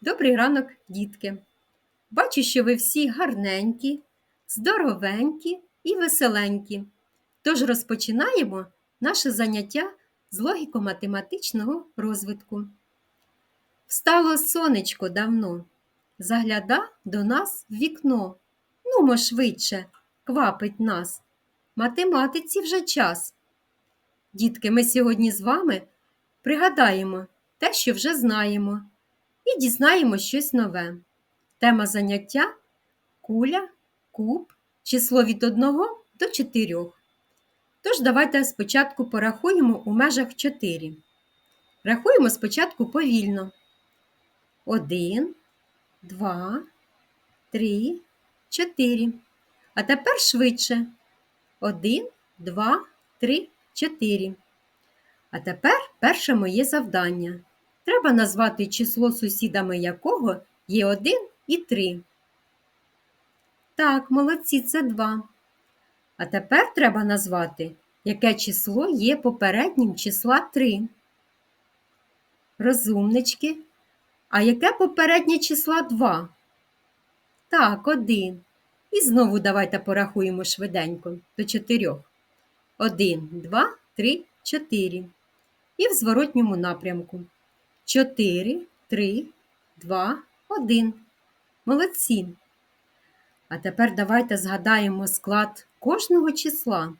Добрий ранок, дітки! Бачу, що ви всі гарненькі, здоровенькі і веселенькі. Тож розпочинаємо наше заняття з логіко-математичного розвитку. Встало сонечко давно, загляда до нас в вікно. Нумо швидше, квапить нас. Математиці вже час. Дітки, ми сьогодні з вами пригадаємо те, що вже знаємо і дізнаємо щось нове. Тема заняття куля, куб, число від 1 до 4. Тож давайте спочатку порахуємо у межах 4. Рахуємо спочатку повільно. 1, 2, 3, 4. А тепер швидше. 1, 2, 3, 4. А тепер перше моє завдання. Треба назвати число сусідами якого є 1 і 3. Так, молодці, це 2. А тепер треба назвати, яке число є попереднім числа 3. Розумнички. А яке попереднє числа 2? Так, 1. І знову давайте порахуємо швиденько до 4. 1, 2, 3, 4. І в зворотньому напрямку. 4, 3, 2, 1. Молодці. А тепер давайте згадаємо склад кожного числа.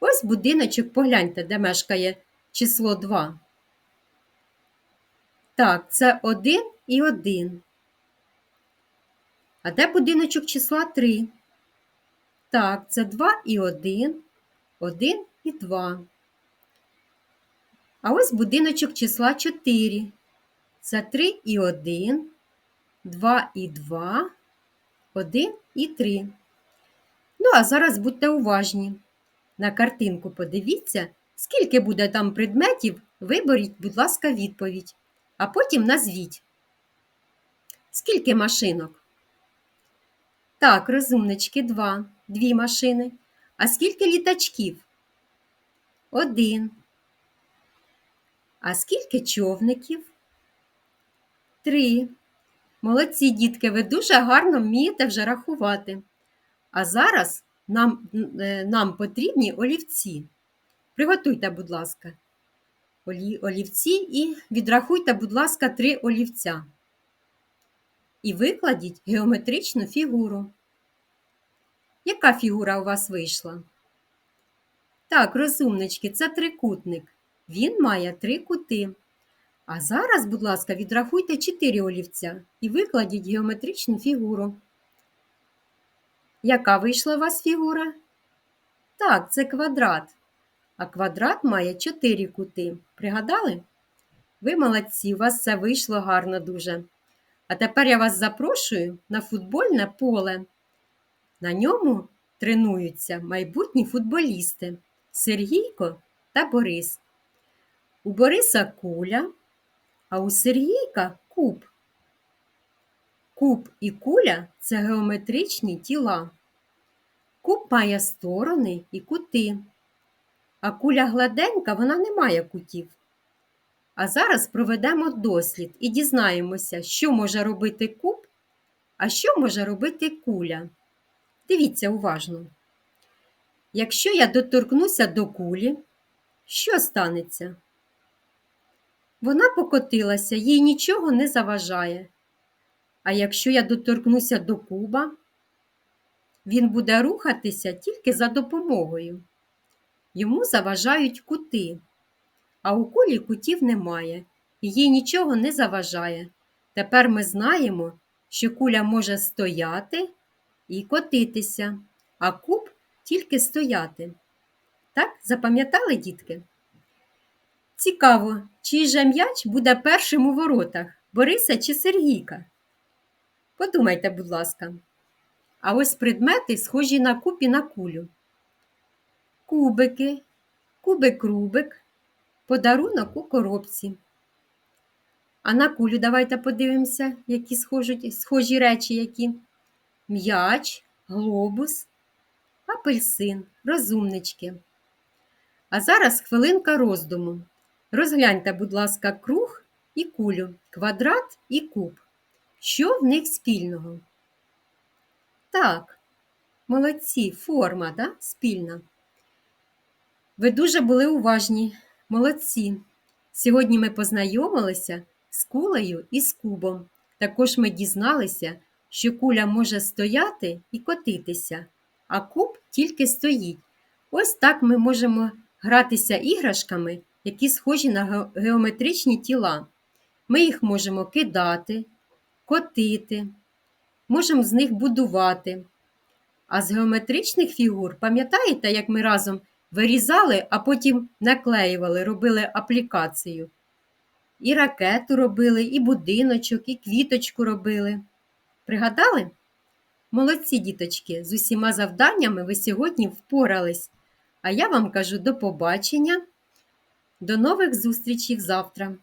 Ось будиночок, погляньте, де мешкає число 2. Так, це 1 і 1. А де будиночок числа 3? Так, це 2 і 1, 1 і 2. А ось будиночок числа 4. Це 3 і 1, 2 і 2, 1 і 3. Ну, а зараз будьте уважні. На картинку подивіться, скільки буде там предметів, виберіть, будь ласка, відповідь. А потім назвіть. Скільки машинок? Так, розумнички, два. Дві машини. А скільки літачків? Один. А скільки човників? Три. Молодці дітки, ви дуже гарно вмієте вже рахувати. А зараз нам, е, нам потрібні олівці. Приготуйте, будь ласка, олі- олівці і відрахуйте, будь ласка, три олівця. І викладіть геометричну фігуру. Яка фігура у вас вийшла? Так, розумнички, це трикутник. Він має три кути. А зараз, будь ласка, відрахуйте 4 олівця і викладіть геометричну фігуру. Яка вийшла у вас фігура? Так, це квадрат. А квадрат має 4 кути. Пригадали? Ви молодці, у вас все вийшло гарно дуже. А тепер я вас запрошую на футбольне поле. На ньому тренуються майбутні футболісти Сергійко та Борис. У Бориса куля, а у Сергійка куб. Куб і куля це геометричні тіла. Куб має сторони і кути, а куля гладенька вона не має кутів. А зараз проведемо дослід і дізнаємося, що може робити куб, а що може робити куля. Дивіться уважно. Якщо я доторкнуся до кулі, що станеться? Вона покотилася, їй нічого не заважає. А якщо я доторкнуся до куба, він буде рухатися тільки за допомогою. Йому заважають кути, а у кулі кутів немає, і їй нічого не заважає. Тепер ми знаємо, що куля може стояти і котитися, а куб тільки стояти. Так, запам'ятали, дітки? Цікаво, чий же м'яч буде першим у воротах Бориса чи Сергійка? Подумайте, будь ласка. А ось предмети схожі на куб і на кулю. Кубики, кубик-рубик, подарунок у коробці. А на кулю давайте подивимося, які схожі, схожі речі які. М'яч, глобус, апельсин, розумнички. А зараз хвилинка роздуму. Розгляньте, будь ласка, круг і кулю, квадрат і куб. Що в них спільного? Так, молодці, форма, да? спільна. Ви дуже були уважні, молодці. Сьогодні ми познайомилися з кулею і з кубом. Також ми дізналися, що куля може стояти і котитися, а куб тільки стоїть. Ось так ми можемо гратися іграшками, які схожі на геометричні тіла. Ми їх можемо кидати, котити, можемо з них будувати. А з геометричних фігур, пам'ятаєте, як ми разом вирізали, а потім наклеювали, робили аплікацію? І ракету робили, і будиночок, і квіточку робили. Пригадали? Молодці, діточки, з усіма завданнями ви сьогодні впорались. А я вам кажу до побачення, до нових зустрічей завтра.